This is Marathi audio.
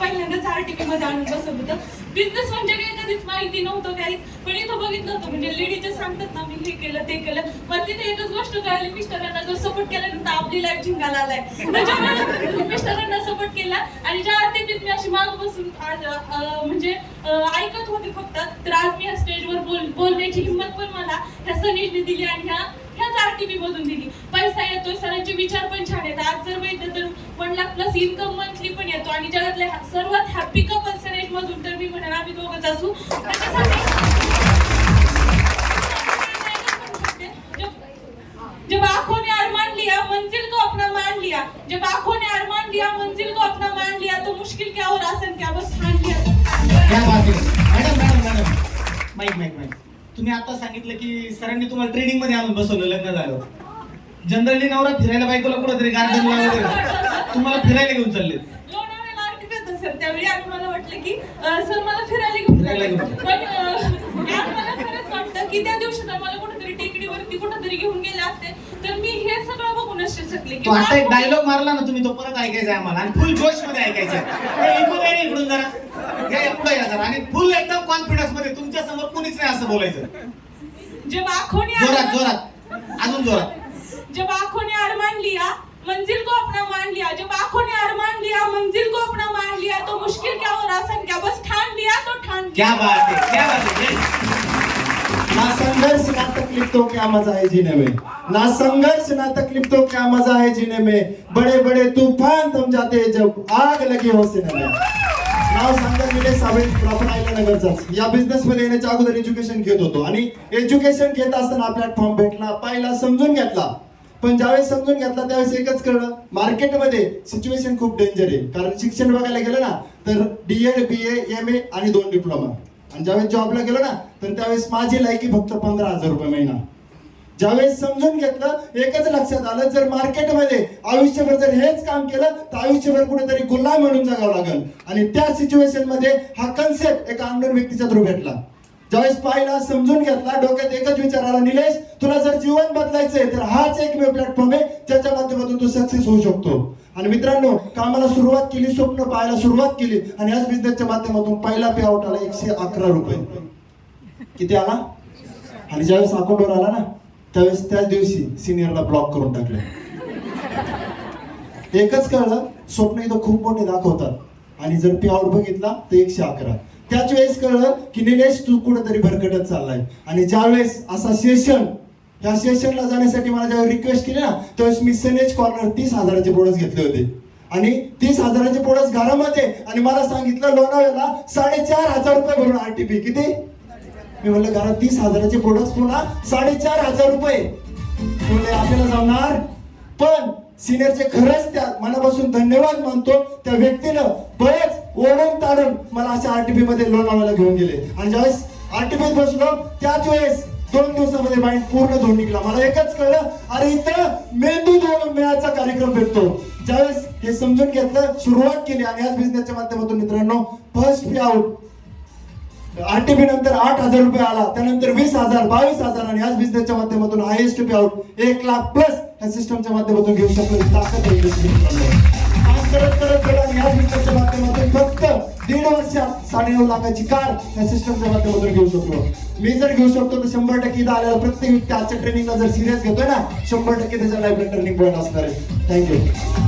पहिल्यांदाच आरटीपी मध्ये आणून बसवलं होतं. बिझनेस म्हणजे काही कधीच माहिती नव्हतं काही. पण इथं बघितलं होतं म्हणजे लेडीचे सांगतात ना मी हे केलं ते केलं. पण तिथे एकच गोष्ट कळाली मिस्टरांना जर सपोर्ट केल्यानंतर आपली लाईफ झिंगाला आलाय त्याच्यामुळे मिस्टरांना सपोर्ट केला आणि ज्या आरटीपीत मी अशी माग बसून आज म्हणजे ऐकत होते फक्त तर आज मी या स्टेजवर बोल बोलण्याची हिंमत पण मला ह्या सनीजने दिली आणि ह्या ह्याच आरटीपी मधून दिली. पैसा येतोय सरांचे विचार पण छान आहेत. आज जर बघितलं तर one lakh plus income monthly पण येतो आणि जगातल्या सर्वात हॅपी कपल सरेज मधून तर मी म्हणेन आम्ही दोघंच असू. जब- जब आंखों ने अरमान लिया मंजिल को अपना मान लिया. जब आंखों ने अरमान लिया मंजिल को अपना मान लिया तो मुश्किल क्या और आसन क्या? बस ठान लिया। क्या बात है? Madam madam madam. Mic mic mic. तुम्ही आता सांगितलं की सरांनी तुम्हाला ट्रेनिंगमध्ये आणून बसवलं लग्न झालं जनरली नवरा फिरायला बायकोला कुठं गार्डनला वगैरे तुम्हाला फिरायला घेऊन चालले लोणावळ्याला सर त्यावेळी आणि मला वाटलं की सर मला फिरायला घेऊन फिरायला. घेऊन. पण की त्या दिवशी जर मला कुठेतरी टेकडीवरती कुठेतरी घेऊन गेले असते. तर मी हे सगळं बघूनच शकले की तो आता एक डायलॉग मारला ना तुम्ही तो परत ऐकायचा आहे आम्हाला. आणि फुल जोशमध्ये ऐकायचा आहे. ए, इकडून या ना इकडून जरा. या पुढे या जरा. आणि फुल एकदम कॉन्फिडन्समध्ये तुमच्यासमोर कुणीच नाही असं बोलायचं. जब आंखों ने जोरात जोरात. अजून जोरात. जब आंखों ने अरमान लिया मंजिल को अपना मान लिया जब आंखों ने अरमान लिया मंजिल को अपना मान लिया तो मुश्किल क्या और आसान क्या बस ठान लिया तो ठान क्या लिया बात है क्या बात है. ना संघर्ष ना तकलीफ तो क्या मजा है जीने में? ना संघर्ष ना तकलीफ तो क्या मजा है जीने में? बड़े बड़े तूफान थम जाते हैं जब आग लगी हो सिने में। नाव सांगतात निलेश साबळे प्रॉपर नगरचाच या बिझनेस येण्याच्या अगोदर एज्युकेशन घेत होतो आणि एज्युकेशन घेत असताना प्लॅटफॉर्म भेटला पाहिला समजून घेतला. पण ज्यावेळेस समजून घेतला त्यावेळेस एकच कळलं. मार्केटमध्ये सिच्युएशन खूप डेंजर आहे. कारण शिक्षण बघायला गेलं ना तर डीएड बी एम ए आणि दोन डिप्लोमा आणि ज्यावेळेस जॉबला गेलो ना तर त्यावेळेस माझी लायकी फक्त पंधरा हजार रुपये महिना. ज्यावेळेस समजून घेतलं एकच लक्षात आलं जर मार्केटमध्ये आयुष्यभर जर हेच काम केलं तर आयुष्यभर कुठेतरी गुलाम म्हणून जगावं लागेल. आणि त्या सिच्युएशनमध्ये हा कन्सेप्ट एका अंडर व्यक्तीच्या थ्रू भेटला. ज्यावेळेस पाहिला समजून घेतला डोक्यात एकच विचार आला निलेश तुला जर जीवन बदलायचंय तर हाच एकमेव प्लॅटफॉर्म आहे ज्याच्या माध्यमातून तू सक्सेस होऊ शकतो. आणि मित्रांनो कामाला सुरुवात केली स्वप्न पाहायला सुरुवात केली आणि याच बिझनेसच्या माध्यमातून पहिला पे आउट आला एकशे अकरा रुपये. किती आला? आणि ज्यावेळेस अकाउंटवर आला ना त्यावेळेस त्याच दिवशी सिनियरला ब्लॉक करून टाकलं. एकच कळलं स्वप्न इथं खूप मोठे दाखवतात. आणि जर पे आउट बघितला तर एकशे अकरा. त्याच वेळेस कळलं की निलेश तू कुठेतरी भरकटत चाललाय. आणि ज्यावेळेस असा सेशन ह्या सेशनला जाण्यासाठी मला ज्यावेळेस रिक्वेस्ट केली ना त्यावेळेस मी सनेज कॉर्नर तीस हजाराचे प्रोडक्ट घेतले होते. आणि तीस हजाराचे प्रोडक्ट घरामध्ये आणि मला सांगितलं लोणावळ्याला साडेचार हजार रुपये भरून आरटीपी किती? मी म्हणलं घरात तीस हजाराचे प्रोडक्ट पुन्हा साडेचार हजार रुपये. म्हणले आपल्याला जाणार पण सिनियरचे खरंच त्या मनापासून धन्यवाद मानतो त्या व्यक्तीनं. बरेच ओढून ताडून मला अशा आरटीपी मध्ये लोणावळ्याला घेऊन गेले. आणि ज्यावेळेस आरटीपीत बसलो त्याच वेळेस दोन दिवसामध्ये माइंड पूर्ण धुवून निघला. मला एकच कळलं अरे इथं मेंदू धुवून मेळाचा कार्यक्रम भेटतो. ज्यावेळेस हे समजून घेतलं सुरुवात केली आणि याच बिझनेसच्या माध्यमातून मित्रांनो. फर्स्ट पे आउट आरटीपी नंतर आठ हजार रुपये आला त्यानंतर वीस हजार बावीस हजार आणि याच बिझनेसच्या माध्यमातून हायेस्ट पे आउट एक लाख प्लस या सिस्टमच्या माध्यमातून घेऊ शकतो ताकद करत करत याच बिझनेसच्या माध्यमातून फक्त दीड वर्षात साडेनऊ लाखाची कार या सिस्टमच्या माध्यमातून घेऊ शकलो. मी जर घेऊ शकतो तर शंभर टक्के इथं आलेला प्रत्येक व्यक्ती आजच्या ट्रेनिंगला जर सिरियस घेतोय ना शंभर टक्के त्याच्या लाईफला टर्निंग पॉईंट असणार आहे. थँक्यू